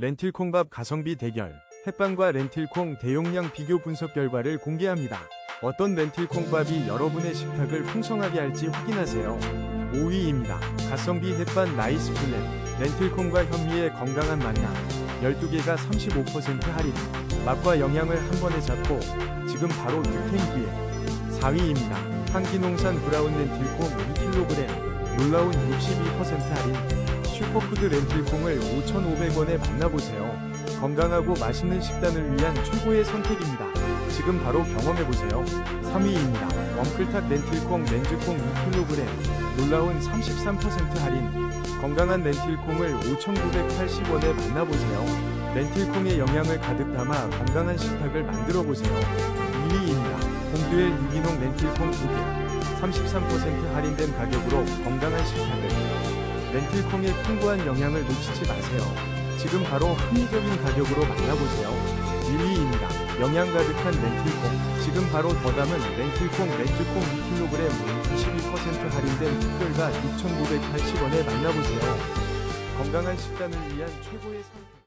렌틸콩밥 가성비 대결. 햇반과 렌틸콩 대용량 비교 분석 결과를 공개합니다. 어떤 렌틸콩밥이 여러분의 식탁을 풍성하게 할지 확인하세요. 5위입니다. 가성비 햇반 라이스 플랫. 렌틸콩과 현미의 건강한 만남. 12개가 35% 할인. 맛과 영양을 한 번에 잡고 지금 바로 득템 기회. 4위입니다. 한기농산 브라운 렌틸콩 2kg. 놀라운 62% 할인. 슈퍼푸드 렌틸콩을 5,500원에 만나보세요. 건강하고 맛있는 식단을 위한 최고의 선택입니다. 지금 바로 경험해보세요. 3위입니다. 웜클탁 렌틸콩 렌즈콩 2kg. 놀라운 33% 할인. 건강한 렌틸콩을 5,980원에 만나보세요. 렌틸콩의 영양을 가득 담아 건강한 식탁을 만들어보세요. 2위입니다. 공듀엘 유기농 렌틸콩 2개. 33% 할인된 가격으로 건강한 식탁을. 렌틸콩의 풍부한 영양을 놓치지 마세요. 지금 바로 합리적인 가격으로 만나보세요. 1위입니다. 영양 가득한 렌틸콩. 지금 바로 더 담은 렌틸콩 렌즈콩 2kg 92% 할인된 특별가 6,980원에 만나보세요. 건강한 식단을 위한 최고의 선택.